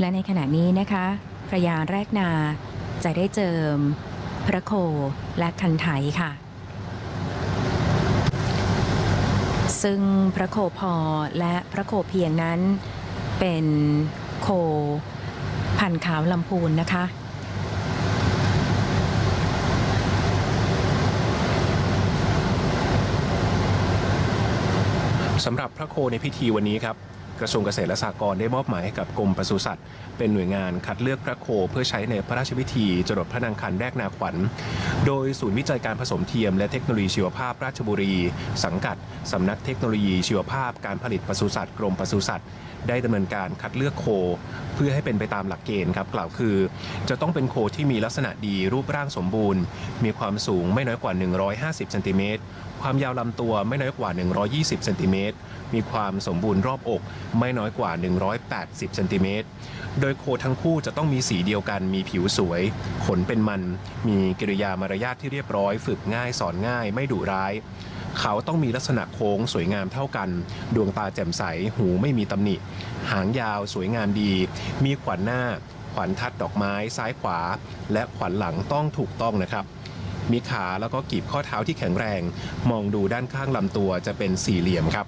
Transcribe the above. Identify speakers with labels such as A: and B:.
A: และในขณะนี้นะคะพระยาแรกนาจะได้เจิม พระโคและคันไถค่ะ ซึ่งพระโคพอและพระโคเพียงนั้น เป็นโคพันขาวลำพูนนะคะ
B: สำหรับพระโคในพิธีวันนี้ครับ กระทรวงเกษตรและสหกรณ์ได้มอบหมายให้กับกรมปศุสัตว์ เป็นหน่วยงานคัดเลือกพระโคเพื่อใช้ในพระราชพิธีจรดพระนางคันแรกนาขวัญ โดยศูนย์วิจัยการผสมเทียมและเทคโนโลยีชีวภาพราชบุรี สังกัดสำนักเทคโนโลยีชีวภาพการผลิตปศุสัตว์กรมปศุสัตว์ได้ดำเนินการคัดเลือกโค เพื่อให้เป็นไปตามหลักเกณฑ์ครับกล่าวคือ จะต้องเป็นโคที่มีลักษณะดีรูปร่างสมบูรณ์ มีความสูงไม่น้อยกว่า 150เซนติเมตรความยาวลำตัวไม่น้อยกว่า 120เซนติเมตรมีความสมบูรณ์รอบอกไม่น้อยกว่า 180เซนติเมตรโดยโคทั้งคู่จะต้องมีสีเดียวกัน มีผิวสวย ขนเป็นมัน มีกิริยามารยาทที่เรียบร้อย ฝึกง่ายสอนง่าย ไม่ดุร้าย เขาต้องมีลักษณะโค้งสวยงามเท่ากัน ดวงตาแจ่มใส หูไม่มีตำหนิ หางยาวสวยงามดี มีขวัญหน้า ขวัญทัดดอกไม้ ซ้ายขวา และขวัญหลังต้องถูกต้องนะครับมีขาแล้วก็กีบข้อเท้าที่แข็งแรง มองดูด้านข้างลำตัวจะเป็นสี่เหลี่ยมครับ